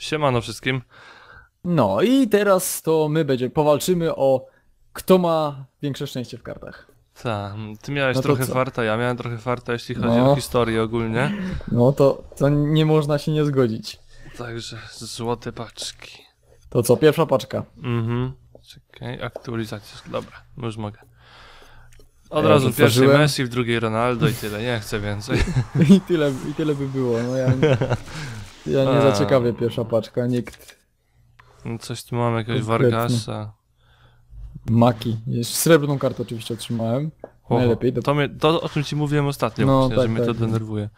Siemano wszystkim. No i teraz to my będzie powalczymy o kto ma większe szczęście w kartach. Tak, ty miałeś No trochę co? farta, ja miałem trochę farta, jeśli chodzi No. o historię ogólnie. No to, to nie można się nie zgodzić. Także złote paczki. To co, pierwsza paczka. Mhm. Czekaj, aktualizacja. Dobra, już mogę. Od Ja razu już w pierwszej otworzyłem. Messi, w drugiej Ronaldo i tyle, nie chcę więcej. I tyle, I tyle by było, no ja nie, ja nie A. zaciekawię pierwsza paczka, nikt. No Coś tu mam, jakiegoś Konkretnie. Vargasa. Maki. Jeszcze srebrną kartę oczywiście otrzymałem. Oho, Najlepiej, do- To, mnie, to o czym ci mówiłem ostatnio, No, właśnie, tak, że mnie to tak. denerwuje.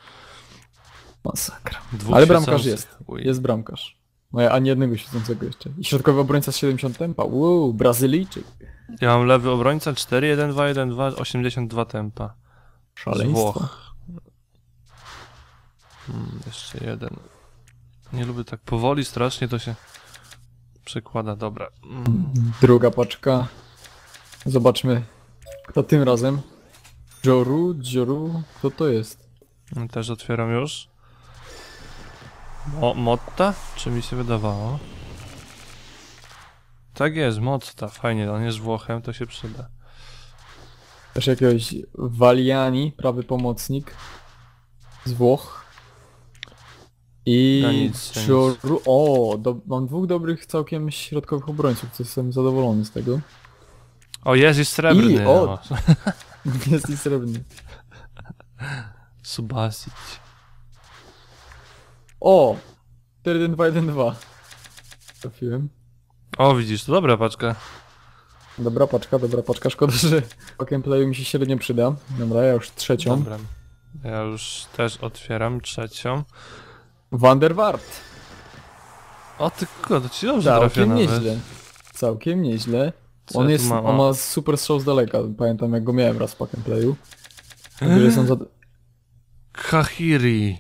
Masakra. Dwóch Ale bramkarz jest. Uj. Jest bramkarz. No ja ani jednego świecącego jeszcze. I środkowy obrońca z 70 tempa. Wow, Brazylijczyk. Ja mam lewy obrońca 4, 1, 2, 1, 2, 82 tempa. Z Szaleństwo. Włoch. Hmm, jeszcze jeden. Nie lubię tak powoli, strasznie to się przekłada, dobra. Druga paczka. Zobaczmy, kto tym razem. Joru, Joru, kto to jest? Też otwieram już. Mo Motta? Czy mi się wydawało? Tak jest, Motta, fajnie, on jest Włochem, to się przyda. Też jakiegoś Valiani, prawy pomocnik z Włoch. I. Joru, o, do, mam dwóch dobrych całkiem środkowych obrońców, co jestem zadowolony z tego. O, jest i srebrny. I, o! o. Jest i srebrny. Subasic. O! 4-1-2-1-2. Trafiłem. O, widzisz, to dobra paczka. Dobra paczka, dobra paczka. Szkoda, że po gameplayu mi się średnio przyda. Dobra, ja już trzecią. Dobra. Ja już też otwieram trzecią. Van der Waart. O ty kurde, to ci dobrze trafia Całkiem nawet. nieźle. Całkiem nieźle. Co On ja jest, mam? on ma super strzał z daleka. Pamiętam jak go miałem raz po gameplayu. Także jestem za... Kahiri.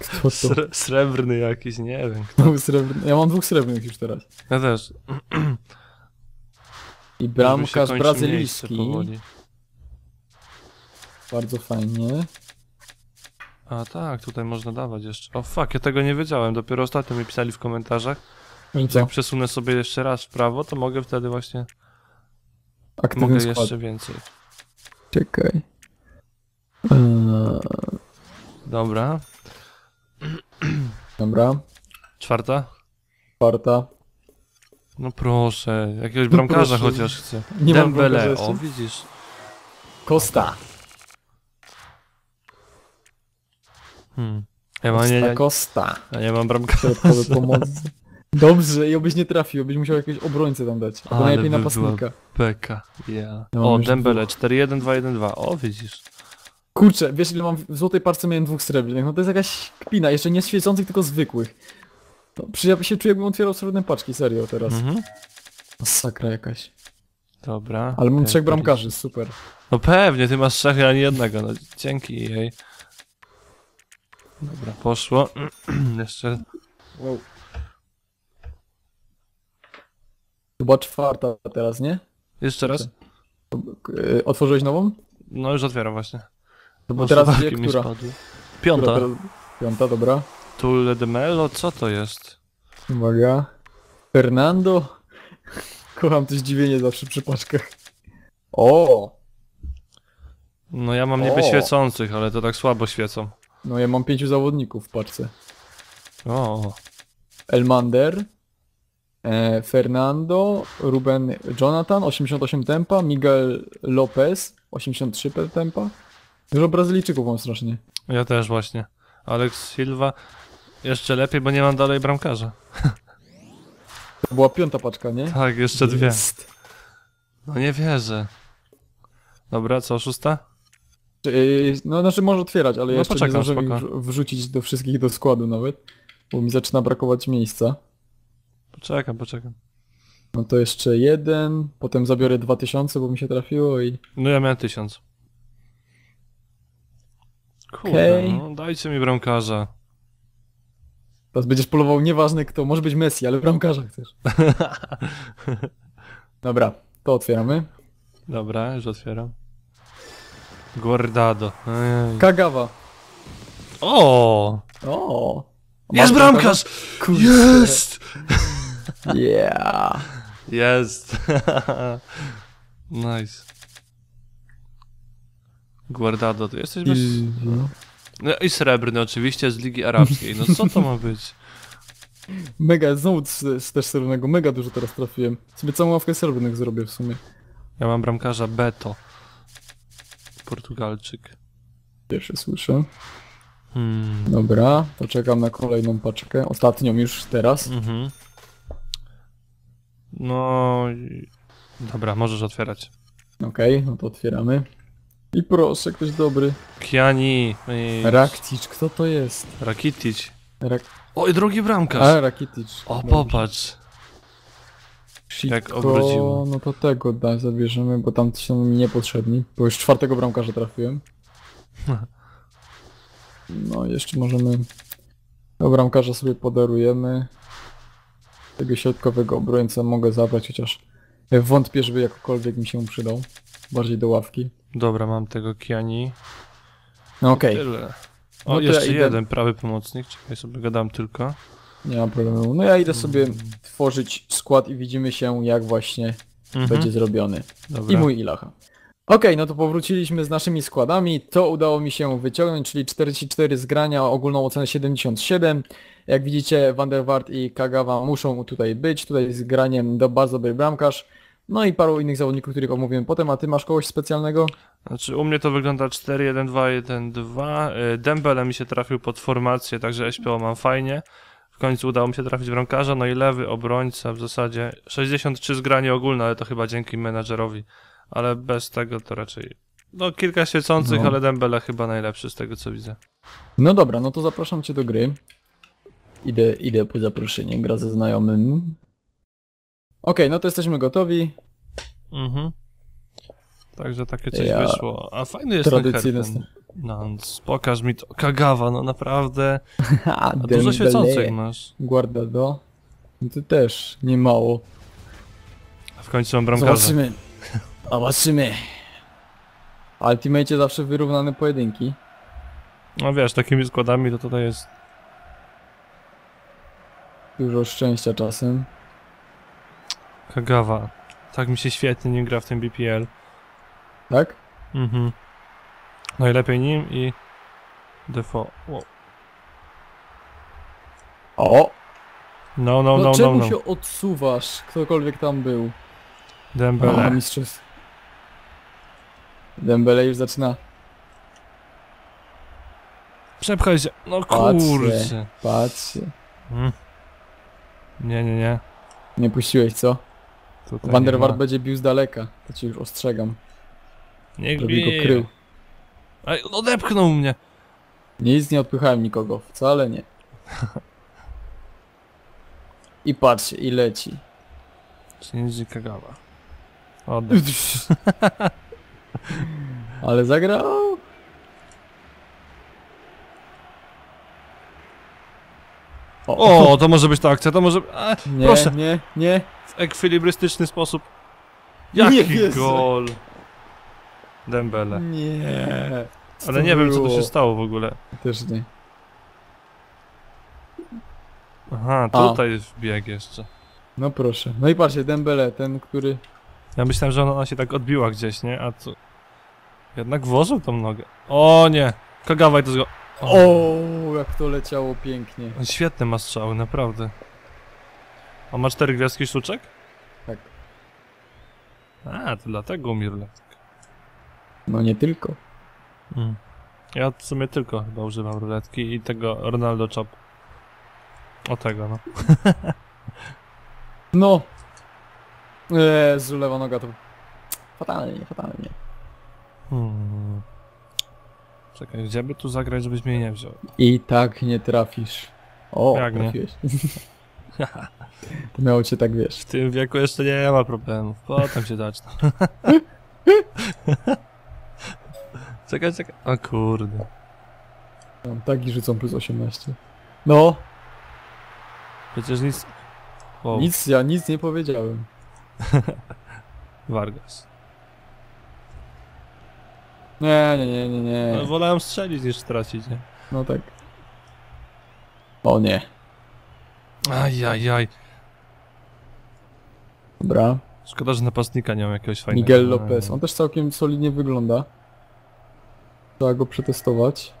Kto to? Sre srebrny jakiś, nie wiem. Był srebrny. Ja mam dwóch srebrnych już teraz. Ja też. I bramkarz brazylijski. Bardzo fajnie. A tak, tutaj można dawać jeszcze. O fuck, ja tego nie wiedziałem. Dopiero ostatnio mi pisali w komentarzach. I co? Jak przesunę sobie jeszcze raz w prawo, to mogę wtedy właśnie. Aktywny Mogę skład. jeszcze więcej. Czekaj. Eee, Dobra. dobra. Czwarta? Czwarta. No proszę, jakiegoś bramkarza proszę. chociaż chcę. Nie Dembele, o widzisz. Costa. Hmm. Ja mam, nie, nie, Costa. ja nie mam bramkarza. Pomocny. Dobrze, i obyś nie trafił, obyś musiał jakiegoś obrońcę tam dać. Albo Ale najlepiej by napastnika. Beka, ja. Ja mam o, Dembele, 4-1-2-1-2, o widzisz. Kurczę, wiesz ile mam w złotej parce miałem dwóch srebrnych, no to jest jakaś kpina, jeszcze nie świecących, tylko zwykłych. No, przy- ja się czuję jakbym otwierał srebrne paczki, serio teraz. Mhm. Masakra jakaś. Dobra. Ale mam trzech to bramkarzy, super. No pewnie, ty masz trzech, a nie jednego, no dzięki jej. Dobra, poszło. Jeszcze. Wow. Chyba czwarta teraz, nie? Jeszcze raz? Yy, Otworzyłeś nową? No już otwieram właśnie. No bo teraz mi która? spadły. która Piąta. teraz... Piąta, dobra. Tulle de Melo, co to jest? Uwaga. Fernando. Kocham to zdziwienie zawsze przy paczkach. O! No ja mam O. niby świecących, ale to tak słabo świecą. No ja mam pięciu zawodników w paczce. O, Elmander, e, Fernando, Ruben Jonathan, 88 tempa, Miguel Lopez, 83 pe- tempa. Dużo Brazylijczyków mam strasznie. ja też właśnie. Alex Silva jeszcze lepiej, bo nie mam dalej bramkarza. To była piąta paczka, nie? Tak, jeszcze dwie. Jest. No nie wierzę. Dobra, co, szósta? Yy, No znaczy może otwierać, ale No jeszcze nie poczekam, zdążyłem ich spoko. wrzu- wrzucić do wszystkich do składu nawet. Bo mi zaczyna brakować miejsca. Poczekam, poczekam. No to jeszcze jeden, potem zabiorę 2000, bo mi się trafiło i... No ja miałem tysiąc. Kurde, Okej. no dajcie mi bramkarza. Teraz będziesz polował nieważne kto, może być Messi, ale bramkarza chcesz. Dobra, to otwieramy. Dobra, już otwieram. Guardado. Ej. Kagawa. O! O, Masz Jest bramkarz! Kurde. Jest! Yeah. Jest! nice. Guardado, ty jesteś bez... No. No i srebrny oczywiście z Ligi Arabskiej. No co to ma być? Mega, znowu z, z też srebrnego, mega dużo teraz trafiłem. Sobie całą ławkę srebrnych zrobię w sumie. Ja mam bramkarza Beto. Portugalczyk. Pierwszy słyszę. Hmm. Dobra, to czekam na kolejną paczkę. Ostatnią już teraz. Mhm. No... Dobra, możesz otwierać. Okej, no to otwieramy. I proszę, ktoś dobry. Kiani... i- Rakitic, kto to jest? Rakitic. Rak... Oj, drugi bramkarz! A, Rakitic. O, Dobrze. popatrz. Jak obrodziło. No to tego da, zabierzemy, bo tam są mi niepotrzebni. Bo już czwartego bramkarza trafiłem. No jeszcze możemy... Tego bramkarza sobie podarujemy. Tego środkowego obrońcę mogę zabrać, chociaż wątpię, żeby jakokolwiek mi się przydał. Bardziej do ławki. Dobra, mam tego Kiani. No okej, Tyle. No O, ja jeszcze jeden prawy pomocnik. Czekaj, sobie go dam tylko. Nie ma problemu. No ja idę sobie Mm. tworzyć skład i widzimy się jak właśnie Mhm. będzie zrobiony. Dobra. I mój Ilacha. Okej, no to powróciliśmy z naszymi składami. To udało mi się wyciągnąć, czyli 44 zgrania, ogólną ocenę 77. Jak widzicie, Van der Waart i Kagawa muszą tutaj być. Tutaj z graniem do bardzo dobry bramkarz. No i paru innych zawodników, których omówiłem potem, a ty masz kogoś specjalnego? Znaczy u mnie to wygląda 4, 1, 2, 1, 2. Y, Dembele mi się trafił pod formację, także SPO mam fajnie. W końcu udało mi się trafić bramkarza, no i lewy obrońca w zasadzie 63 zgranie ogólne, ale to chyba dzięki menadżerowi. Ale bez tego to raczej... No kilka świecących, No. ale Dembele chyba najlepszy z tego co widzę. No dobra, no to zapraszam cię do gry. Idę, idę po zaproszenie, gra ze znajomym. Okej, no to jesteśmy gotowi. Mhm. Także takie coś Ja- wyszło. A fajny jest Tradycyjne ten Herten. No, pokaż mi to. Kagawa, no naprawdę. Ha, A dużo świecących masz. Guardado. No to też nie mało. A w końcu mam bramkarza. Zobaczymy. Zobaczymy. Ultimate zawsze wyrównane pojedynki. No wiesz, takimi składami to tutaj jest... Dużo szczęścia czasem. Kagawa. Tak mi się świetnie nim gra w tym BPL. Tak? Mhm. Najlepiej nim i... Defo. Wow. O! No, no, No, no, no, czemu no. się odsuwasz? Ktokolwiek tam był. Dembele. mistrzostw. Dembele już zaczyna. Przepchaj się. No kurczę. Patrzcie. Mm. Nie, nie, nie. Nie puściłeś, co? Tutaj Van nie der Waart ma. będzie bił z daleka. To ci już ostrzegam. Niech Żeby go krył. Ej, odepchnął mnie. Nic nie odpychałem nikogo. Wcale nie. I patrzcie, i leci. Shinji Kagawa. Oddech. Ale zagrał. O, to może być ta akcja, to może... A, nie, proszę. nie, nie. w ekwilibrystyczny sposób. Nie Jaki wierzę. gol! Dembele. Nie. Co Ale to nie wiem co tu było? się stało w ogóle. Też nie. Aha, A. tutaj wbieg jeszcze. No proszę. No i patrzcie, Dembele, ten, który... Ja myślałem, że ona się tak odbiła gdzieś, nie? A tu... Jednak włożył tą nogę. O nie! Kagawaj to zgo... O, jak to leciało pięknie. Świetne ma strzały, naprawdę. On ma cztery gwiazdki sztuczek? Tak. A, to dlatego Mirle. No nie tylko. Mm. Ja w sumie tylko chyba używam ruletki i tego Ronaldo Chop. O tego, no. No. Jezu, lewa noga to... Fatalnie, fatalnie. Hmm. Czekaj, gdzie by tu zagrać, żebyś mnie nie wziął? I tak nie trafisz. O, Jak nie? trafiłeś. to miało cię tak, wiesz. W tym wieku jeszcze nie ma problemów. Potem się zacznie. czekaj, czekaj. O kurde. Tam taki rzucą plus 18. No, Przecież nic... Wow, nic, ja nic nie powiedziałem. Vargas. Nie, nie, nie, nie, nie. wolałem strzelić niż stracić, nie? No tak. O nie. Ajajaj. Dobra. Szkoda, że napastnika nie mam jakiegoś fajnego. Miguel Lopez. On też całkiem solidnie wygląda. Trzeba go przetestować.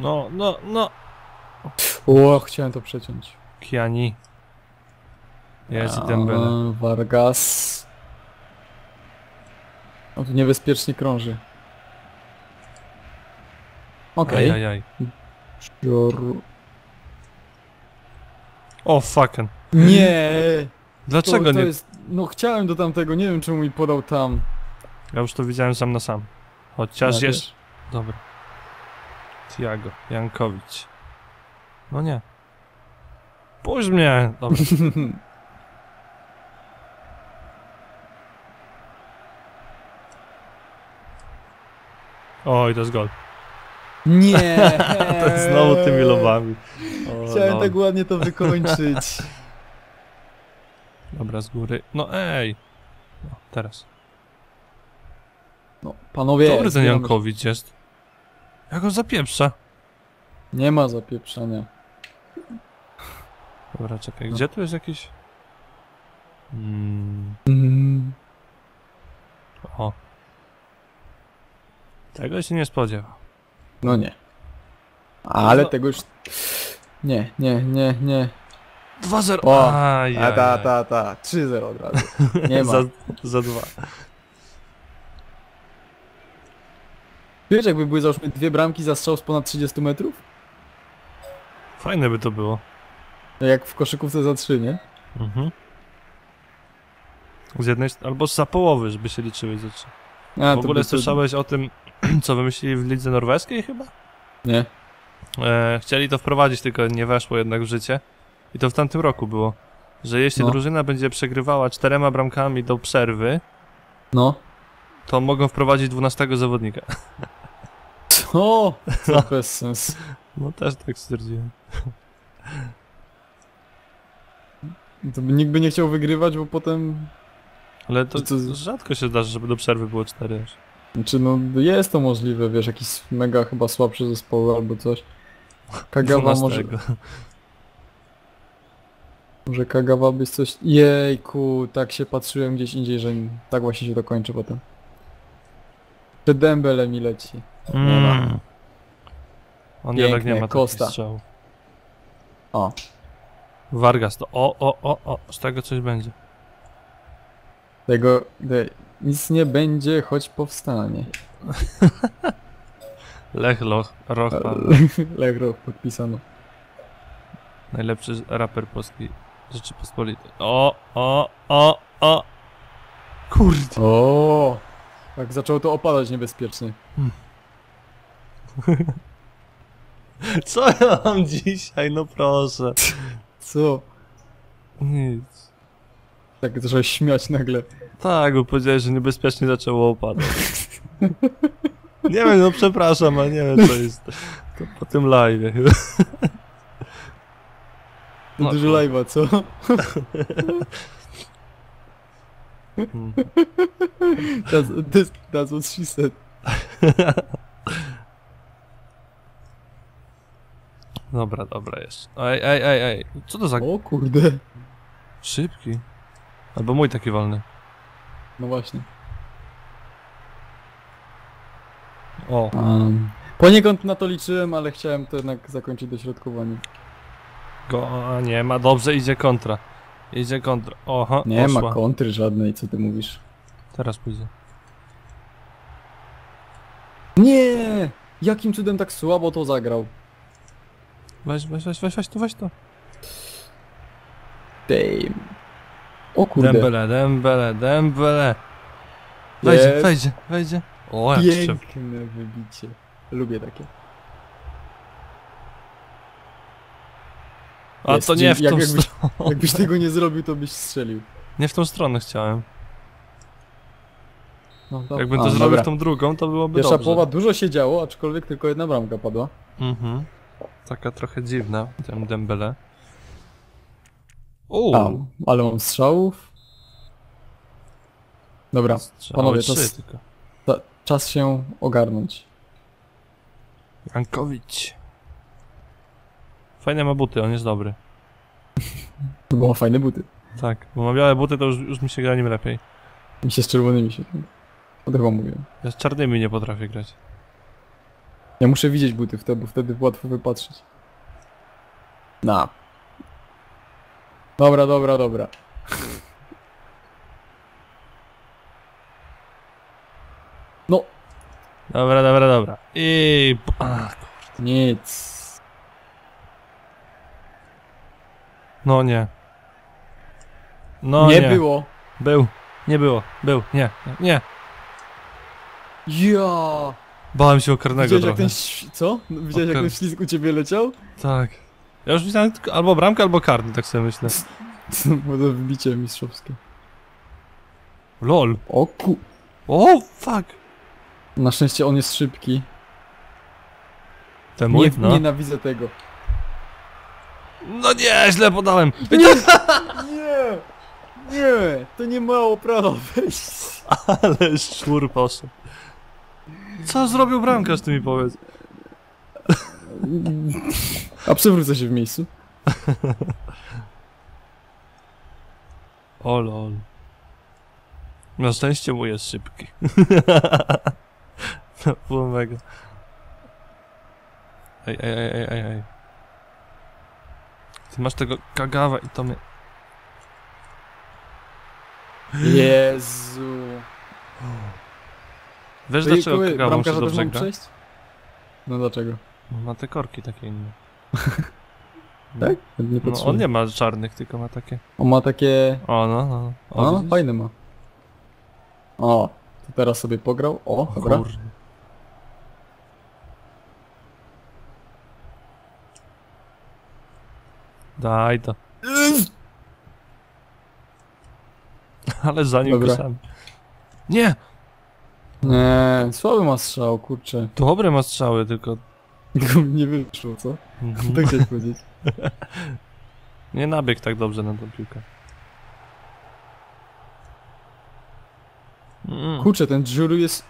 No, no, no. O, chciałem to przeciąć. Kiani. Jest i A, Dembele. Vargas. On tu niebezpiecznie krąży. Okej. Ajajaj. Jor- O, fucking. Nie! Dlaczego to, to nie? Jest... No chciałem do tamtego, nie wiem czemu mi podał tam. Ja już to widziałem sam na sam. Chociaż Ja jest... Dobra. Tiago, Jankowicz. No nie. Puść mnie! Dobra. Oj, to jest gol. Nie! To jest znowu tymi lobami. O, Chciałem lol. tak ładnie to wykończyć. Dobra, z góry. No ej! No, teraz. No, panowie, Dobry ten Jankowicz jest. Jak go zapieprza. się. Nie ma zapieprzania. Dobra, czekaj, No. gdzie tu jest jakiś... Mm, Mm. o. Tego się nie spodziewał. No nie. Ale No. tego już... Nie, nie, nie, nie. 2-0. O, Aj, A ta, ta, ta. 3-0 od razu. Nie ma. Za, za dwa. Wiesz, jakby były załóżmy dwie bramki za strzał z ponad 30 metrów? Fajne by to było. Jak w koszykówce za 3, nie? Mhm. Z jednej albo za połowy, żeby się liczyły za trzy. A, W ogóle słyszałeś o tym, co wymyślili w lidze norweskiej chyba? Nie. E, chcieli to wprowadzić, tylko nie weszło jednak w życie. I to w tamtym roku było. Że jeśli No. drużyna będzie przegrywała czterema bramkami do przerwy, No. to mogą wprowadzić 12 zawodnika. Co? Co bez sens. No też tak stwierdziłem. To by nikt by nie chciał wygrywać, bo potem... Ale to, To rzadko się zdarza, żeby do przerwy było cztery. aż. Znaczy no jest to możliwe, wiesz, jakiś mega chyba słabszy zespoły albo coś. Kagawa może... 12. Może Kagawa by coś... Jejku, tak się patrzyłem gdzieś indziej, że tak właśnie się to kończy potem. Czy Dembele mi leci. Nie ma. Mm. On jednak nie ma Costa. takich strzałów. O. Vargas to o, o, o, o, z tego coś będzie. Tego... De, nic nie będzie, choć powstanie. Lech Loch, Rocha, Lech Roch podpisano. najlepszy raper polskiej Rzeczypospolitej. O, o, o, o! Kurde! O, Tak zaczęło to opadać niebezpiecznie. Co ja mam dzisiaj? No proszę. Co? Nic. Tak zacząłeś śmiać nagle. Tak, bo powiedziałeś, że niebezpiecznie zaczęło opadać. Nie wiem, no przepraszam, ale nie wiem co jest. To po tym live. No, Duży to- live'a, co? Mm. That's, that's, that's what she said. Dobra, dobra jest. Ej, ej, ej, ej. Co to za O kurde. szybki? Albo mój taki wolny. No właśnie. O, Um, poniekąd na to liczyłem, ale chciałem to jednak zakończyć dośrodkowanie. go a nie ma. Dobrze, idzie kontra. Idzie kontra. Oha, Nie poszła. ma kontry żadnej, co ty mówisz. Teraz pójdzie. Nie! Jakim cudem tak słabo to zagrał? Weź, weź, weź, weź, weź to, weź to. Damn. O kurde. Dembele, Dembele, Dembele. Wejdzie, Jest. wejdzie, wejdzie. O, jak. Piękne wybicie. Lubię takie. A Jest, to nie w jak- tą jakbyś- stronę. Jakbyś tego nie zrobił, to byś strzelił. Nie w tą stronę chciałem. No, dobra. Jakbym A, to zrobił dobra. w tą drugą, to byłoby Pierwsza dobrze. połowa dużo się działo, aczkolwiek tylko jedna bramka padła. Mhm. Taka trochę dziwna, ten Dembele. Uuu. ale mam strzałów. Dobra, Strzały panowie, to trzy s- tylko. ta, czas się ogarnąć. Jankowicz. Fajne ma buty, on jest dobry. To było fajne buty. Tak, bo ma białe buty, to już, już mi się gra nim lepiej. Mi się z czerwonymi się. To chyba mówię. Ja z czarnymi nie potrafię grać. Ja muszę widzieć buty wtedy, bo wtedy łatwo wypatrzyć. Na. Dobra, dobra, dobra. No, Dobra, dobra, dobra. I... Nic. no nie. No nie, nie. było. Był. Nie było. Był. Nie. Nie. Ja. Bałem się o karnego Widziałeś jak trochę. ten ś- co? Widziałeś jak Okej. ten ślizg u ciebie leciał? Tak. Ja już widziałem tylko albo bramkę, albo karny, tak sobie myślę. Bo to wybicie mistrzowskie. LOL. O ku... O, fuck. Na szczęście on jest szybki. Ten mój, Nie, no. Nienawidzę tego. No nie, źle podałem. Nie! Nie! Nie! To nie mało prawa wejść. Ale szczur poszedł. Co zrobił bramkarz, ty mi powiedz? A przewrócę się w miejscu. O lol. Na szczęście mój jest szybki. To było mega. Ej, ej, ej, ej, ej, ej. Ty masz tego kagawa i to mnie... Jezu. Wiesz dlaczego kagawa mu się dobrze gra? przejść? No dlaczego? No, Ma te korki takie inne. Tak? Nie No, on nie ma czarnych, tylko ma takie... On ma takie... O, no, no. O, O, widzisz? fajny ma. O, to teraz sobie pograł. O, O dobra. kurde. Daj to. Ale za nim Dobra. sam. Nie! Nie, słaby ma strzał, kurczę. Dobre ma strzały, tylko... Tylko mi nie wyszło, co? Mhm. Tak chciałeś powiedzieć. Nie nabiegł tak dobrze na tą piłkę. Mm. Kurczę, ten Juru jest...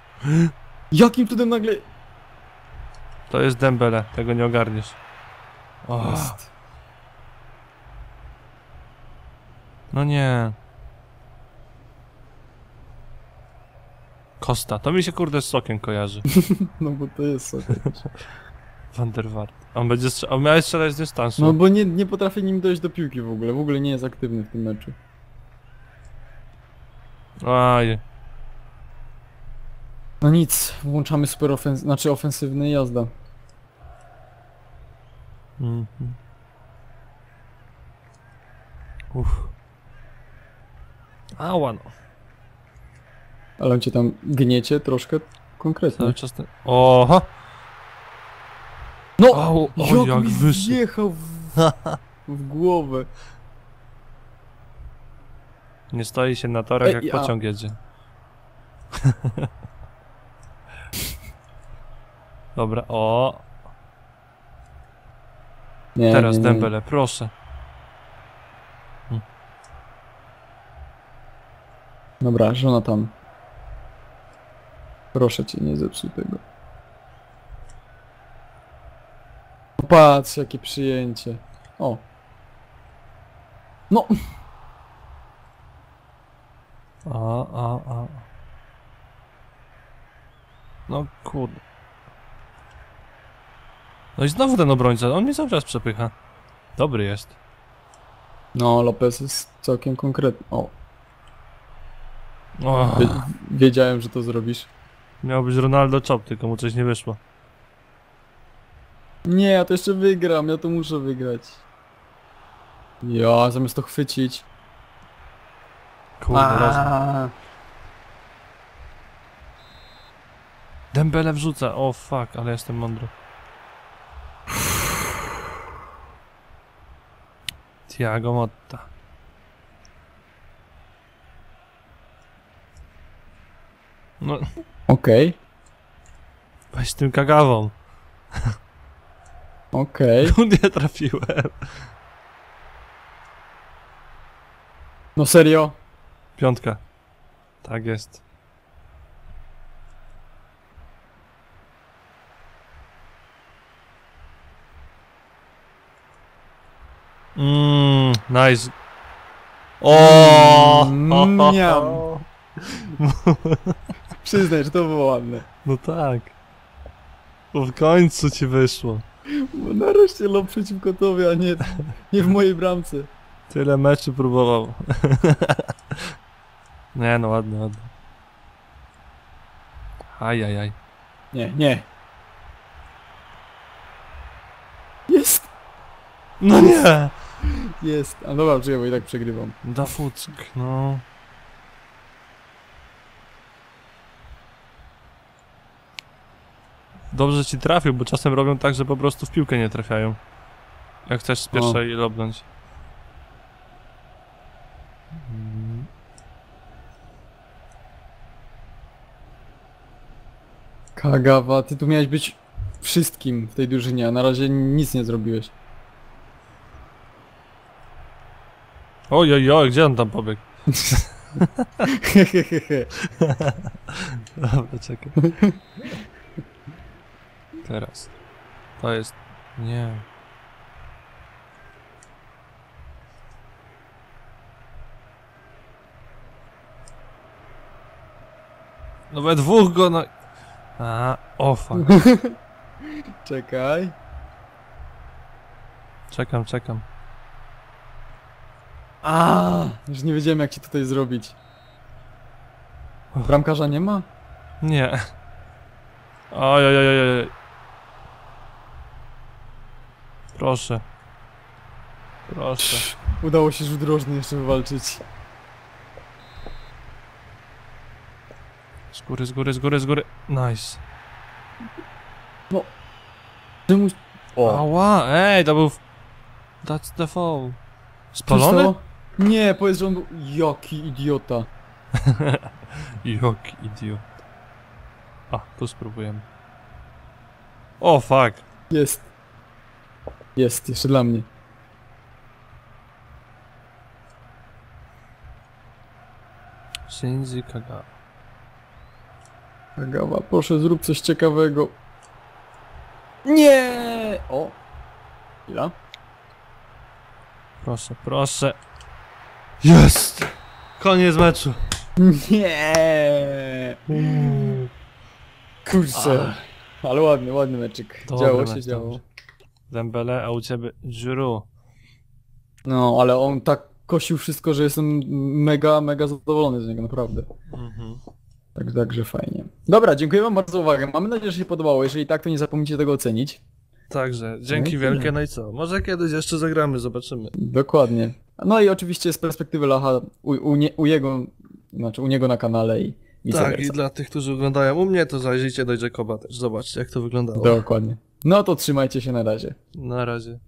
Jakim cudem nagle... To jest Dembele, tego nie ogarniesz. O, Jest. no nie. Costa, to mi się kurde z sokiem kojarzy. No bo to jest sobie. Van der Waart. On będzie on miałeś strzelać z dystansu. No bo nie, nie potrafię nim dojść do piłki w ogóle. W ogóle nie jest aktywny w tym meczu. Aj. No nic, włączamy super ofens... Znaczy ofensywny jazda. Mhm. Uff. Ała no. Ale on cię tam gniecie troszkę konkretnie. Cały czas ten... Oho! No! Au, o, jak, jak mi wyszedł. wjechał w, w głowę. Nie stoi się na torach Ej, jak ja- pociąg jedzie. Dobra, o, Nie, teraz nie, nie. Dembele, proszę. Dobra, żona tam. Proszę cię, nie zepsuj tego. Patrz, jakie przyjęcie. O. No, A, a, a. No kurde. No i znowu ten obrońca, on mnie cały czas przepycha. Dobry jest. no Lopez jest całkiem konkretny. O, O, wie, wiedziałem, że to zrobisz. Miał być Ronaldo Chop, tylko mu coś nie wyszło. Nie, ja to jeszcze wygram, ja to muszę wygrać. Ja, zamiast to chwycić. Kurde. A, Dembele wrzuca, o fuck, ale jestem mądry. Tiago Motta. No. Okej. Okay. Weź tym kagawą. Okej. Okay. Kurde trafiłem. No serio? Piątka. Tak jest. Mmm, nice. O! Mm, miam. Przyznaj, że to było ładne. No tak. Bo w końcu ci wyszło. Bo nareszcie lob przeciwko tobie, a nie, nie w mojej bramce. Tyle meczy próbował. Nie no, ładnie, ładnie. Ajajaj. Nie, nie. Jest! No nie! Jest. A dobra, bo i tak przegrywam. Da fuck, no. Dobrze że ci trafił, bo czasem robią tak, że po prostu w piłkę nie trafiają. Jak chcesz z pierwszej lobnąć. Mm. Kagawa, ty tu miałeś być wszystkim w tej drużynie, a na razie nic nie zrobiłeś. Oj, oj, oj, gdzie on tam pobiegł? Dobra, czekaj. Teraz. To jest... Nie. No we dwóch go na... A, o fuck. Czekaj. Czekam, czekam. A, już nie wiedziałem jak ci tutaj zrobić. Bramkarza nie ma? Nie. Oj, oj, oj, oj, oj. Proszę. Proszę. Udało się rzut rożny jeszcze wywalczyć. Z góry, z góry, z góry, z góry. Nice. Czemu... O, Ała, ej, to był... That's the fall. Spalony? Nie, powiedz, że on był... Jaki idiota. Jaki idiot. A, tu spróbujemy. O, fuck. Jest. Jest, jeszcze dla mnie. Shinji Kagawa. Kagawa, proszę zrób coś ciekawego. Nie! O! Chwila. Proszę, proszę. Jest! Koniec meczu. Nie! Kurczę. Ale ładny, ładny meczyk. Dobry działo się, mecz, działo. dobry. Dembele, a u ciebie Giroud. No, ale on tak kosił wszystko, że jestem mega, mega zadowolony z niego, naprawdę. Mhm. Tak, także fajnie. Dobra, dziękuję wam bardzo za uwagę. Mamy nadzieję, że się podobało. Jeżeli tak, to nie zapomnijcie tego ocenić. Także, No dzięki i tyle. wielkie, no i co? Może kiedyś jeszcze zagramy, zobaczymy. Dokładnie. No i oczywiście z perspektywy Lacha u, u, nie, u jego, znaczy u niego na kanale i vice Tak, i dla tych, którzy oglądają u mnie, to zajrzyjcie do Jacoba też. Zobaczcie, jak to wyglądało. Dokładnie. No to trzymajcie się na razie. Na razie.